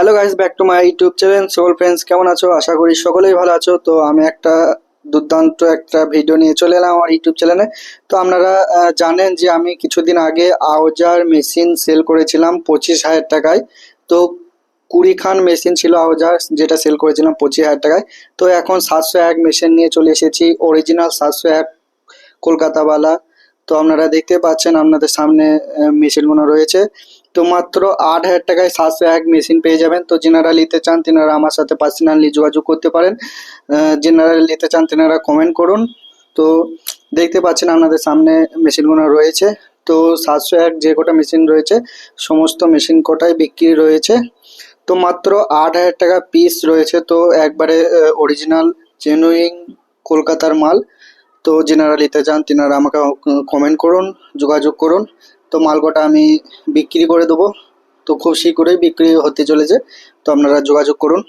Hello guys back to my YouTube channel soul friends কেমন আছো? আশা করি সকলেই ভালো আছো। তো আমি একটা দুর্দান্ত একটা ভিডিও নিয়ে চলে এলাম আমার ইউটিউব চ্যানেলে তো আপনারা জানেন যে আমি কিছুদিন আগে আউজার মেশিন সেল করেছিলাম পঁচিশ হাজার টাকায়। তো কুড়ি খান মেশিন ছিল আউজার যেটা সেল করেছিলাম পঁচিশ হাজার টাকায়। তো এখন সাতশো এক মেশিন নিয়ে চলে এসেছি অরিজিনাল সাতশো এক কলকাতাওয়ালা। তো আপনারা দেখতে পাচ্ছেন, আপনাদের সামনে মেশিনগুলো রয়েছে। তো মাত্র আট হাজার টাকায় সাতশো এক মেশিন পেয়ে যাবেন। তো যেনারা নিতে চান, তেনারা আমার সাথে পার্সোনালি যোগাযোগ করতে পারেন। যেনারা নিতে চান, তেনারা কমেন্ট করুন। তো দেখতে পাচ্ছেন আপনাদের সামনে মেশিনগুলো রয়েছে। তো সাতশো এক যে কটা মেশিন রয়েছে, সমস্ত মেশিন কটাই বিক্রি রয়েছে। তো মাত্র আট হাজার টাকা পিস রয়েছে। তো একবারে অরিজিনাল জেনুইন কলকাতার মাল। তো যেনারা নিতে চান তেনারা আমাকে কমেন্ট করুন, যোগাযোগ করুন। তো মালগোটা আমি বিক্রি করে দেবো। তো খুব শীঘ্রই বিক্রি হতে চলেছে। তো আপনারা যোগাযোগ করুন।